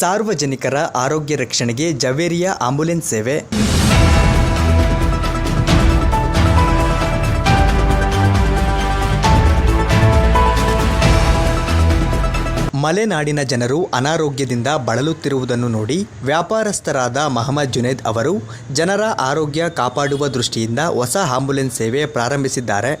ಸಾರ್ವಜನಿಕರ ಆರೋಗ್ಯ ರಕ್ಷಣೆಗೆ ಜವೇರಿಯ ಆಂಬ್ಯುಲೆನ್ಸ್ ಸೇವೆ. ಮಲೆನಾಡಿನ ಜನರು ಅನಾರೋಗ್ಯದಿಂದ ಬಳಲುತ್ತಿರುವುದನ್ನು ನೋಡಿ ವ್ಯಾಪಾರಸ್ಥರಾದ ಮಹಮ್ಮದ್ ಜುನೇದ್ ಅವರು ಜನರ ಆರೋಗ್ಯ ಕಾಪಾಡುವ ದೃಷ್ಟಿಯಿಂದ ಹೊಸ ಆಂಬ್ಯುಲೆನ್ಸ್ ಸೇವೆ ಪ್ರಾರಂಭಿಸಿದ್ದಾರೆ.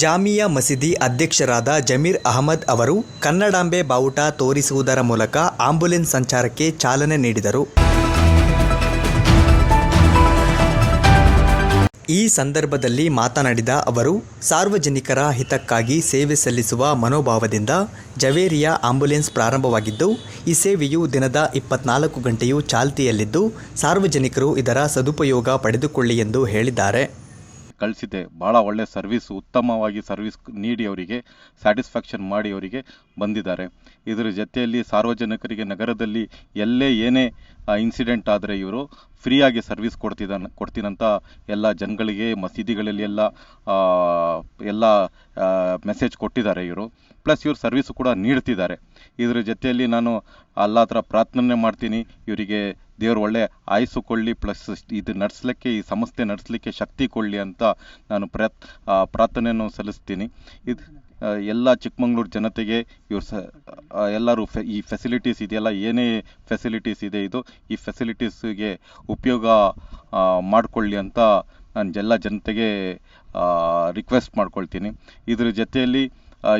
ಜಾಮಿಯಾ ಮಸೀದಿ ಅಧ್ಯಕ್ಷರಾದ ಜಮೀರ್ ಅಹಮದ್ ಅವರು ಕನ್ನಡಾಂಬೆ ಬಾವುಟ ತೋರಿಸುವುದರ ಮೂಲಕ ಆಂಬ್ಯುಲೆನ್ಸ್ ಸಂಚಾರಕ್ಕೆ ಚಾಲನೆ ನೀಡಿದರು. ಈ ಸಂದರ್ಭದಲ್ಲಿ ಮಾತನಾಡಿದ ಅವರು, ಸಾರ್ವಜನಿಕರ ಹಿತಕ್ಕಾಗಿ ಸೇವೆ ಸಲ್ಲಿಸುವ ಮನೋಭಾವದಿಂದ ಜವೇರಿಯ ಆಂಬ್ಯುಲೆನ್ಸ್ ಪ್ರಾರಂಭವಾಗಿದ್ದು, ಈ ಸೇವೆಯು ದಿನದ ಇಪ್ಪತ್ನಾಲ್ಕು ಗಂಟೆಯೂ ಚಾಲ್ತಿಯಲ್ಲಿದ್ದು, ಸಾರ್ವಜನಿಕರು ಇದರ ಸದುಪಯೋಗ ಪಡೆದುಕೊಳ್ಳಿ ಎಂದು ಹೇಳಿದ್ದಾರೆ. ಕಳಿಸಿದ್ದೆ ಭಾಳ ಒಳ್ಳೆ ಸರ್ವಿಸ್, ಉತ್ತಮವಾಗಿ ಸರ್ವಿಸ್ ನೀಡಿ ಅವರಿಗೆ, ಸ್ಯಾಟಿಸ್ಫ್ಯಾಕ್ಷನ್ ಮಾಡಿ ಅವರಿಗೆ ಬಂದಿದ್ದಾರೆ. ಇದರ ಜೊತೆಯಲ್ಲಿ ಸಾರ್ವಜನಿಕರಿಗೆ ನಗರದಲ್ಲಿ ಎಲ್ಲೇ ಏನೇ ಇನ್ಸಿಡೆಂಟ್ ಆದರೆ ಇವರು ಫ್ರೀಯಾಗಿ ಸರ್ವಿಸ್ ಕೊಡ್ತಿದ್ದಾನೆ ಕೊಡ್ತೀನಂತ ಎಲ್ಲ ಜನಗಳಿಗೆ ಮಸೀದಿಗಳಲ್ಲಿ ಎಲ್ಲ ಎಲ್ಲ ಮೆಸೇಜ್ ಕೊಟ್ಟಿದ್ದಾರೆ ಇವರು. ಪ್ಲಸ್ ಇವರು ಸರ್ವಿಸ್ ಕೂಡ ನೀಡ್ತಿದ್ದಾರೆ. ಇದರ ಜೊತೆಯಲ್ಲಿ ನಾನು ಅಲ್ಲ ಹತ್ರ ಪ್ರಾರ್ಥನೆ ಮಾಡ್ತೀನಿ. ಇವರಿಗೆ ದೇವರು ಒಳ್ಳೆ ಆಯಸ್ಸು ಕೊಳ್ಳಿ ಪ್ಲಸ್ ಇದು ನಡೆಸಲಿಕ್ಕೆ, ಈ ಸಂಸ್ಥೆ ನಡೆಸಲಿಕ್ಕೆ ಶಕ್ತಿ ಕೊಡಲಿ ಅಂತ ನಾನು ಪ್ರಯತ್ ಪ್ರಾರ್ಥನೆಯನ್ನು ಸಲ್ಲಿಸ್ತೀನಿ. ಇದು ಎಲ್ಲ ಚಿಕ್ಕಮಂಗ್ಳೂರು ಜನತೆಗೆ ಇವ್ರು ಸ ಎಲ್ಲರೂ ಫೆ, ಈ ಫೆಸಿಲಿಟೀಸ್ ಇದೆಯಲ್ಲ, ಏನೇ ಫೆಸಿಲಿಟೀಸ್ ಇದೆ ಇದು, ಈ ಫೆಸಿಲಿಟೀಸ್ಗೆ ಉಪಯೋಗ ಮಾಡಿಕೊಳ್ಳಿ ಅಂತ ನಾನು ಎಲ್ಲ ಜನತೆಗೆ ರಿಕ್ವೆಸ್ಟ್ ಮಾಡ್ಕೊಳ್ತೀನಿ. ಇದ್ರ ಜೊತೆಯಲ್ಲಿ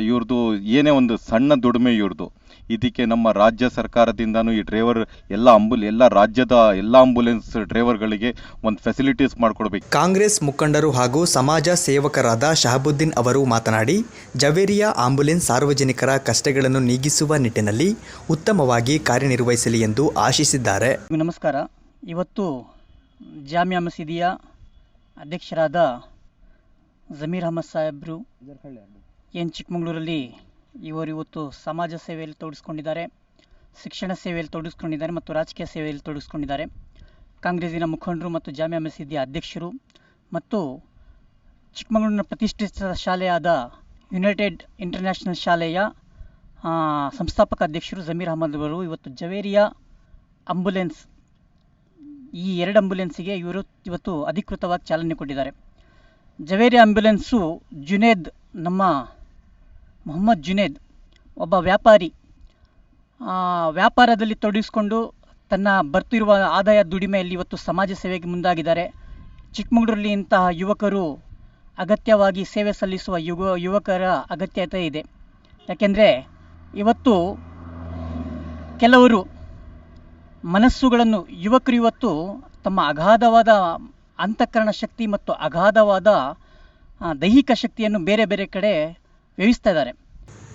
ಇವ್ರದ್ದು ಏನೇ ಒಂದು ಸಣ್ಣ ದುಡಿಮೆ ಇವ್ರದ್ದು ಇದಕ್ಕೆ ನಮ್ಮ ರಾಜ್ಯ ಸರ್ಕಾರದಿಂದನೂ ಈ ಡ್ರೈವರ್ ಎಲ್ಲ ಅಂಬುಲ್ ಎಲ್ಲ ರಾಜ್ಯದ ಎಲ್ಲ ಆಂಬುಲೆನ್ಸ್ ಡ್ರೈವರ್ಗಳಿಗೆ ಒಂದು ಫೆಸಿಲಿಟೀಸ್ ಮಾಡಿಕೊಡ್ಬೇಕು. ಕಾಂಗ್ರೆಸ್ ಮುಖಂಡರು ಹಾಗೂ ಸಮಾಜ ಸೇವಕರಾದ ಶಹಬುದ್ದೀನ್ ಅವರು ಮಾತನಾಡಿ ಜವೇರಿಯಾ ಆಂಬುಲೆನ್ಸ್ ಸಾರ್ವಜನಿಕರ ಕಷ್ಟಗಳನ್ನು ನೀಗಿಸುವ ನಿಟ್ಟಿನಲ್ಲಿ ಉತ್ತಮವಾಗಿ ಕಾರ್ಯನಿರ್ವಹಿಸಲಿ ಎಂದು ಆಶಿಸಿದ್ದಾರೆ. ನಮಸ್ಕಾರ. ಇವತ್ತು ಜಾಮಿಯಾ ಮಸೀದಿಯ ಅಧ್ಯಕ್ಷರಾದ ಜಮೀರ್ ಅಹಮದ್ ಸಾಹೇಬ್ರು ಏನು ಚಿಕ್ಕಮಗಳೂರಲ್ಲಿ ಇವರು ಇವತ್ತು ಸಮಾಜ ಸೇವೆಯಲ್ಲಿ ತೊಡಗಿಸ್ಕೊಂಡಿದ್ದಾರೆ, ಶಿಕ್ಷಣ ಸೇವೆಯಲ್ಲಿ ತೊಡಗಿಸ್ಕೊಂಡಿದ್ದಾರೆ ಮತ್ತು ರಾಜಕೀಯ ಸೇವೆಯಲ್ಲಿ ತೊಡಗಿಸ್ಕೊಂಡಿದ್ದಾರೆ. ಕಾಂಗ್ರೆಸ್ಸಿನ ಮುಖಂಡರು ಮತ್ತು ಜಾಮಿಯಾ ಮಸೀದಿಯ ಅಧ್ಯಕ್ಷರು ಮತ್ತು ಚಿಕ್ಕಮಗಳೂರಿನ ಪ್ರತಿಷ್ಠಿತ ಶಾಲೆಯಾದ ಯುನೈಟೆಡ್ ಇಂಟರ್ನ್ಯಾಷನಲ್ ಶಾಲೆಯ ಸಂಸ್ಥಾಪಕ ಅಧ್ಯಕ್ಷರು ಜಮೀರ್ ಅಹಮದ್ ಅವರು ಇವತ್ತು ಜವೇರಿಯಾ ಅಂಬುಲೆನ್ಸ್, ಈ ಎರಡು ಅಂಬುಲೆನ್ಸಿಗೆ ಇವರು ಇವತ್ತು ಅಧಿಕೃತವಾಗಿ ಚಾಲನೆ ಕೊಟ್ಟಿದ್ದಾರೆ. ಜವೇರಿ ಆಂಬ್ಯುಲೆನ್ಸು ಜುನೇದ್ ನಮ್ಮ ಮೊಹಮ್ಮದ್ ಜುನೇದ್ ಒಬ್ಬ ವ್ಯಾಪಾರಿ. ವ್ಯಾಪಾರದಲ್ಲಿ ತೊಡಗಿಸ್ಕೊಂಡು ತನ್ನ ಬರ್ತಿರುವ ಆದಾಯ ದುಡಿಮೆಯಲ್ಲಿ ಇವತ್ತು ಸಮಾಜ ಸೇವೆಗೆ ಮುಂದಾಗಿದ್ದಾರೆ. ಚಿಕ್ಕಮಗಳೂರಲ್ಲಿ ಇಂತಹ ಯುವಕರು ಅಗತ್ಯವಾಗಿ ಸೇವೆ ಸಲ್ಲಿಸುವ ಯುವ ಯುವಕರ ಅಗತ್ಯತೆ ಇದೆ. ಯಾಕೆಂದರೆ ಇವತ್ತು ಕೆಲವರು ಮನಸ್ಸುಗಳನ್ನು, ಯುವಕರು ಇವತ್ತು ತಮ್ಮ ಅಗಾಧವಾದ ಅಂತಃಕರಣ ಶಕ್ತಿ ಮತ್ತು ಅಗಾಧವಾದ ದೈಹಿಕ ಶಕ್ತಿಯನ್ನು ಬೇರೆ ಬೇರೆ ಕಡೆ ವ್ಯಯಿಸ್ತಾ ಇದ್ದಾರೆ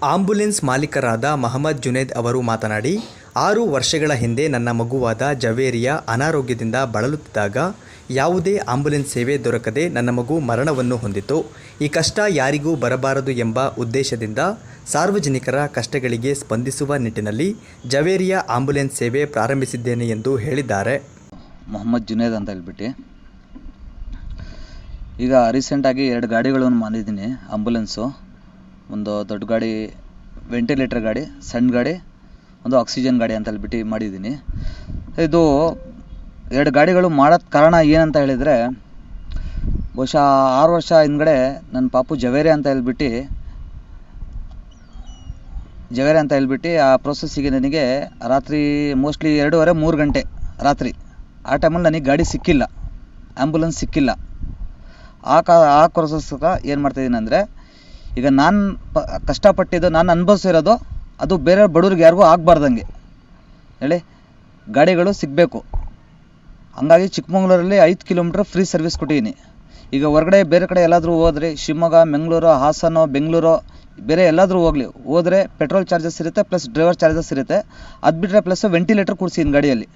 ಆಂಬ್ಯುಲೆನ್ಸ್ ಮಾಲೀಕರಾದ ಮಹಮ್ಮದ್ ಜುನೇದ್ ಅವರು ಮಾತನಾಡಿ ಆರು ವರ್ಷಗಳ ಹಿಂದೆ ನನ್ನ ಮಗುವಾದ ಜವೇರಿಯ ಅನಾರೋಗ್ಯದಿಂದ ಬಳಲುತ್ತಿದ್ದಾಗ ಯಾವುದೇ ಆಂಬ್ಯುಲೆನ್ಸ್ ಸೇವೆ ದೊರಕದೆ ನನ್ನ ಮಗು ಮರಣವನ್ನು ಹೊಂದಿತು ಈ ಕಷ್ಟ ಯಾರಿಗೂ ಬರಬಾರದು ಎಂಬ ಉದ್ದೇಶದಿಂದ ಸಾರ್ವಜನಿಕರ ಕಷ್ಟಗಳಿಗೆ ಸ್ಪಂದಿಸುವ ನಿಟ್ಟಿನಲ್ಲಿ ಜವೇರಿಯ ಆಂಬ್ಯುಲೆನ್ಸ್ ಸೇವೆ ಪ್ರಾರಂಭಿಸಿದ್ದೇನೆ ಎಂದು ಹೇಳಿದ್ದಾರೆ. ಮೊಹಮ್ಮದ್ ಜುನೇದ್ ಅಂತ ಹೇಳ್ಬಿಟ್ಟು. ಈಗ ರೀಸೆಂಟಾಗಿ ಎರಡು ಗಾಡಿಗಳನ್ನು ಮಾಡಿದ್ದೀನಿ ಆಂಬುಲೆನ್ಸು. ಒಂದು ದೊಡ್ಡ ಗಾಡಿ ವೆಂಟಿಲೇಟರ್ ಗಾಡಿ, ಸಣ್ಣ ಗಾಡಿ, ಒಂದು ಆಕ್ಸಿಜನ್ ಗಾಡಿ ಅಂತ ಹೇಳ್ಬಿಟ್ಟು ಮಾಡಿದ್ದೀನಿ. ಇದು ಎರಡು ಗಾಡಿಗಳು ಮಾಡೋದು ಕಾರಣ ಏನಂತ ಹೇಳಿದರೆ, ಬಹುಶಃ ಆರು ವರ್ಷ ಹಿಂದ್ಗಡೆ ನನ್ನ ಪಾಪು ಜವೇರಿ ಅಂತ ಹೇಳ್ಬಿಟ್ಟು, ಜವೇರಿ ಅಂತ ಹೇಳ್ಬಿಟ್ಟು ಆ ಪ್ರೊಸೆಸ್ಸಿಗೆ ನನಗೆ ರಾತ್ರಿ ಮೋಸ್ಟ್ಲಿ ಎರಡೂವರೆ, ಮೂರು ಗಂಟೆ ರಾತ್ರಿ. ಆ ಟೈಮಲ್ಲಿ ನನಗೆ ಗಾಡಿ ಸಿಕ್ಕಿಲ್ಲ ಆ್ಯಂಬುಲೆನ್ಸ್ ಸಿಕ್ಕಿಲ್ಲ. ಆ ಕಾ, ಆ ಪ್ರೊಸೆಸ್ಗೆ ಏನು ಮಾಡ್ತಾಯಿದ್ದೀನಿ ಅಂದರೆ ಈಗ ನಾನು ಪ, ಕಷ್ಟಪಟ್ಟಿದ್ದು, ನಾನು ಅನುಭವಿಸಿರೋದು, ಅದು ಬೇರೆ ಬಡವ್ರಿಗೆ ಯಾರಿಗೂ ಆಗಬಾರ್ದಂಗೆ. ಹೇಳಿ? ಗಾಡಿಗಳು ಸಿಗಬೇಕು. ಹಂಗಾಗಿ ಚಿಕ್ಕಮಗಳೂರಲ್ಲಿ ಐದು ಕಿಲೋಮೀಟ್ರ್ ಫ್ರೀ ಸರ್ವಿಸ್ ಕೊಟ್ಟಿದ್ದೀನಿ. ಈಗ ಹೊರಗಡೆ ಬೇರೆ ಕಡೆ ಎಲ್ಲಾದರೂ ಹೋದ್ರೆ, ಶಿವಮೊಗ್ಗ, ಮಂಗಳೂರು, ಹಾಸನ, ಬೆಂಗಳೂರು, ಬೇರೆ ಎಲ್ಲಾದರೂ ಹೋಗಲಿ. ಹೋದರೆ ಪೆಟ್ರೋಲ್ ಚಾರ್ಜಸ್ ಇರುತ್ತೆ ಪ್ಲಸ್ ಡ್ರೈವರ್ ಚಾರ್ಜಸ್ ಇರುತ್ತೆ. ಅದು ಬಿಟ್ಟರೆ ಪ್ಲಸ್ ವೆಂಟಿಲೇಟ್ರ್ ಕೂಡಿಸಿದ್ದೀನಿ ಗಾಡಿಯಲ್ಲಿ.